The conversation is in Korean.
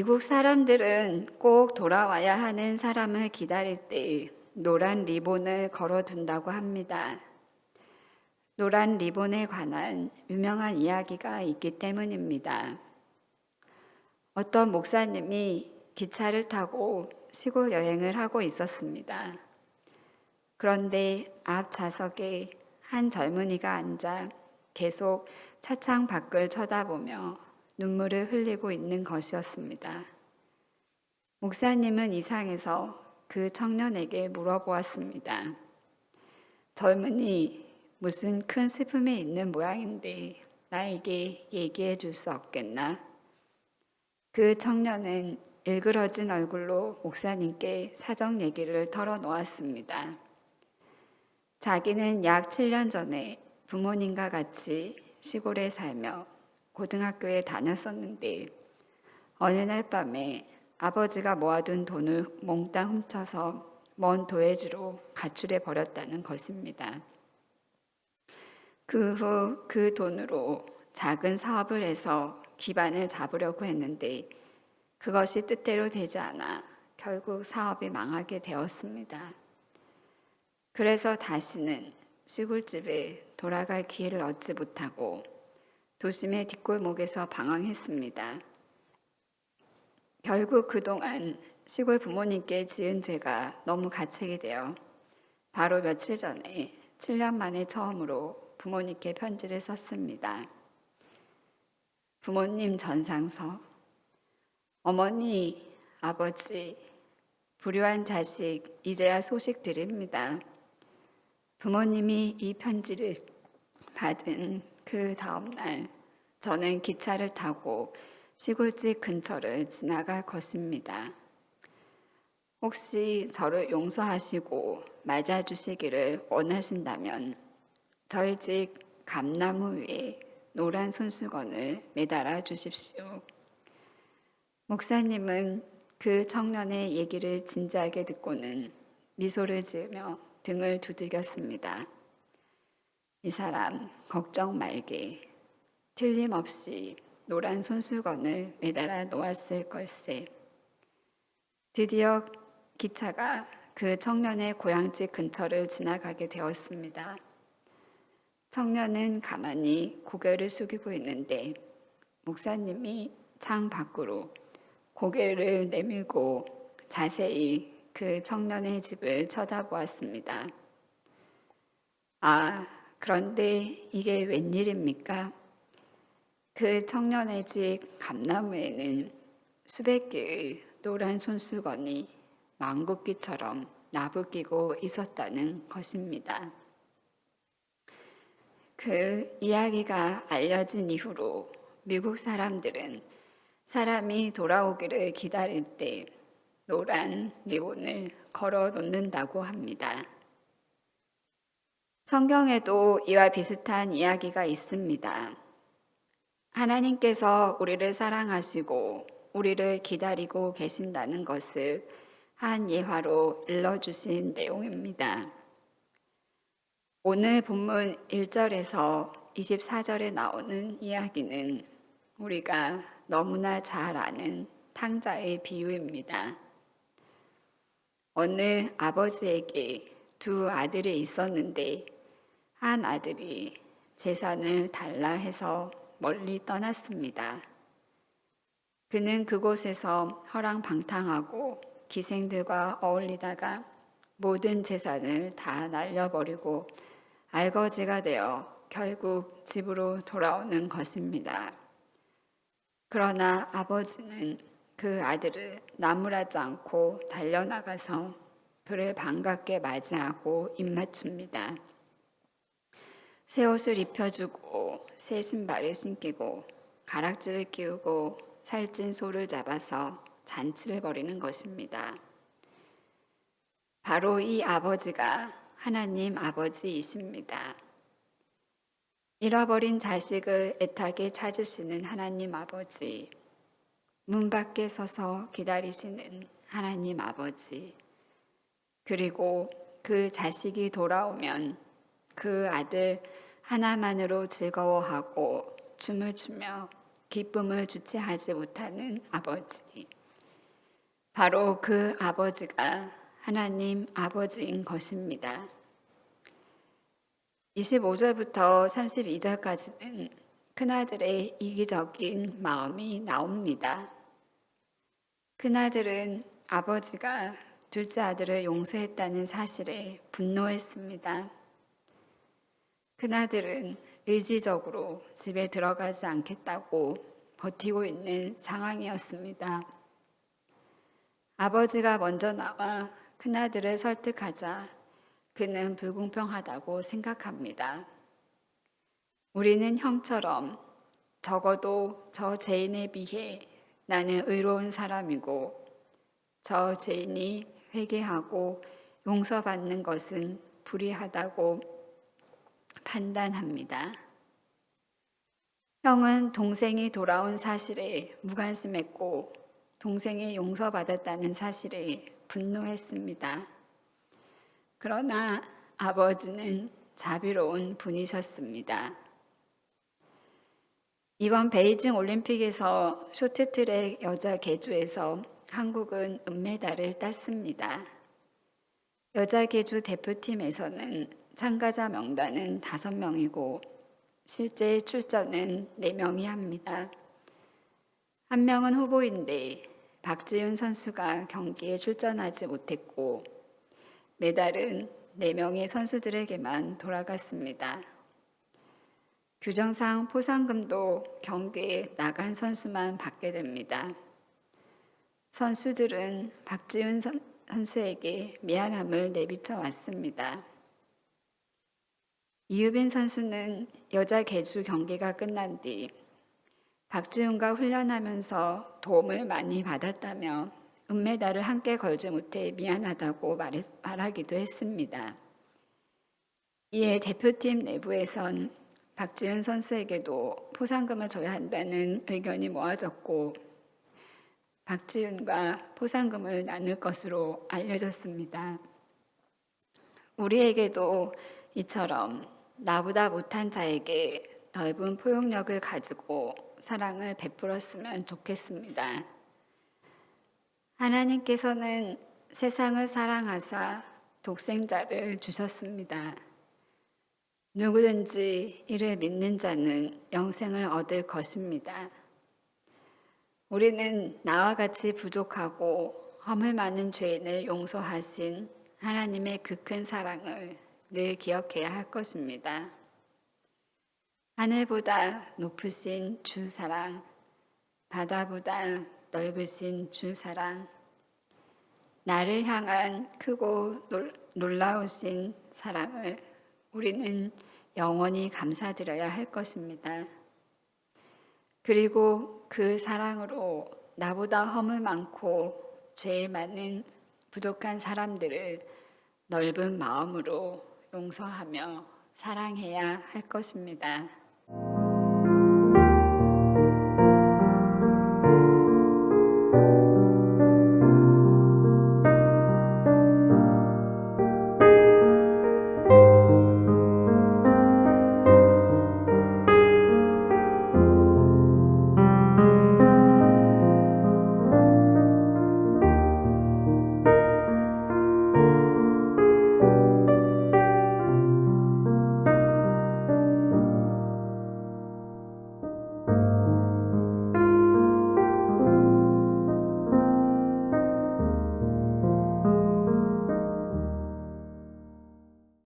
미국 사람들은 꼭 돌아와야 하는 사람을 기다릴 때 노란 리본을 걸어둔다고 합니다. 노란 리본에 관한 유명한 이야기가 있기 때문입니다. 어떤 목사님이 기차를 타고 시골 여행을 하고 있었습니다. 그런데 앞 좌석에 한 젊은이가 앉아 계속 차창 밖을 쳐다보며 눈물을 흘리고 있는 것이었습니다. 목사님은 이상해서 그 청년에게 물어보았습니다. 젊은이, 무슨 큰 슬픔이 있는 모양인데 나에게 얘기해 줄 수 없겠나? 그 청년은 일그러진 얼굴로 목사님께 사정 얘기를 털어놓았습니다. 자기는 약 7년 전에 부모님과 같이 시골에 살며 고등학교에 다녔었는데 어느 날 밤에 아버지가 모아둔 돈을 몽땅 훔쳐서 먼 도해지로 가출해 버렸다는 것입니다. 그후그 돈으로 작은 사업을 해서 기반을 잡으려고 했는데 그것이 뜻대로 되지 않아 결국 사업이 망하게 되었습니다. 그래서 다시는 시골집에 돌아갈 기회를 얻지 못하고 도심의 뒷골목에서 방황했습니다. 결국 그동안 시골 부모님께 지은 죄가 너무 가책이 되어 바로 며칠 전에 7년 만에 처음으로 부모님께 편지를 썼습니다. 부모님 전상서 어머니, 아버지, 불효한 자식, 이제야 소식 드립니다. 부모님이 이 편지를 받은 그 다음날 저는 기차를 타고 시골집 근처를 지나갈 것입니다. 혹시 저를 용서하시고 맞아주시기를 원하신다면 저희 집 감나무 위에 노란 손수건을 매달아 주십시오. 목사님은 그 청년의 얘기를 진지하게 듣고는 미소를 지으며 등을 두들겼습니다. 이 사람 걱정 말게 틀림없이 노란 손수건을 매달아 놓았을 걸세. 드디어 기차가 그 청년의 고향집 근처를 지나가게 되었습니다. 청년은 가만히 고개를 숙이고 있는데 목사님이 창 밖으로 고개를 내밀고 자세히 그 청년의 집을 쳐다보았습니다. 아, 그런데 이게 웬일입니까? 그 청년의 집 감나무에는 수백 개의 노란 손수건이 망국기처럼 나부끼고 있었다는 것입니다. 그 이야기가 알려진 이후로 미국 사람들은 사람이 돌아오기를 기다릴 때 노란 리본을 걸어 놓는다고 합니다. 성경에도 이와 비슷한 이야기가 있습니다. 하나님께서 우리를 사랑하시고 우리를 기다리고 계신다는 것을 한 예화로 일러주신 내용입니다. 오늘 본문 1절에서 24절에 나오는 이야기는 우리가 너무나 잘 아는 탕자의 비유입니다. 어느 아버지에게 두 아들이 있었는데 한 아들이 재산을 달라 해서 멀리 떠났습니다. 그는 그곳에서 허랑방탕하고 기생들과 어울리다가 모든 재산을 다 날려버리고 알거지가 되어 결국 집으로 돌아오는 것입니다. 그러나 아버지는 그 아들을 나무라지 않고 달려나가서 그를 반갑게 맞이하고 입맞춥니다. 새 옷을 입혀주고 새 신발을 신기고 가락지를 끼우고 살찐 소를 잡아서 잔치를 벌이는 것입니다. 바로 이 아버지가 하나님 아버지이십니다. 잃어버린 자식을 애타게 찾으시는 하나님 아버지, 문 밖에 서서 기다리시는 하나님 아버지, 그리고 그 자식이 돌아오면 그 아들 하나만으로 즐거워하고 춤을 추며 기쁨을 주체하지 못하는 아버지. 바로 그 아버지가 하나님 아버지인 것입니다. 25절부터 32절까지는 큰아들의 이기적인 마음이 나옵니다. 큰아들은 아버지가 둘째 아들을 용서했다는 사실에 분노했습니다. 큰아들은 의지적으로 집에 들어가지 않겠다고 버티고 있는 상황이었습니다. 아버지가 먼저 나와 큰아들을 설득하자 그는 불공평하다고 생각합니다. 우리는 형처럼 적어도 저 죄인에 비해 나는 의로운 사람이고 저 죄인이 회개하고 용서받는 것은 불의하다고 판단합니다. 형은 동생이 돌아온 사실에 무관심했고 동생이 용서받았다는 사실에 분노했습니다. 그러나 아버지는 자비로운 분이셨습니다. 이번 베이징 올림픽에서 쇼트트랙 여자 계주에서 한국은 은메달을 땄습니다. 여자 계주 대표팀에서는 참가자 명단은 5명이고 실제 출전은 4명이 합니다. 한 명은 후보인데 박지윤 선수가 경기에 출전하지 못했고 메달은 4명의 선수들에게만 돌아갔습니다. 규정상 포상금도 경기에 나간 선수만 받게 됩니다. 선수들은 박지훈 선- 선수에게 미안함을 내비쳐 왔습니다. 이유빈 선수는 여자 개주 경기가 끝난 뒤 박지훈과 훈련하면서 도움을 많이 받았다며 은메달을 함께 걸지 못해 미안하다고 말해, 말하기도 했습니다. 이에 대표팀 내부에선 박지훈 선수에게도 포상금을 줘야 한다는 의견이 모아졌고 박지훈과 포상금을 나눌 것으로 알려졌습니다. 우리에게도 이처럼 나보다 못한 자에게 넓은 포용력을 가지고 사랑을 베풀었으면 좋겠습니다. 하나님께서는 세상을 사랑하사 독생자를 주셨습니다. 누구든지 이를 믿는 자는 영생을 얻을 것입니다. 우리는 나와 같이 부족하고 허물 많은 죄인을 용서하신 하나님의 그 큰 사랑을 늘 기억해야 할 것입니다. 하늘보다 높으신 주 사랑, 바다보다 넓으신 주 사랑, 나를 향한 크고 놀- 놀라우신 사랑을 우리는 영원히 감사드려야 할 것입니다. 그리고 그 사랑으로 나보다 허물 많고 죄 많은 부족한 사람들을 넓은 마음으로 용서하며 사랑해야 할 것입니다.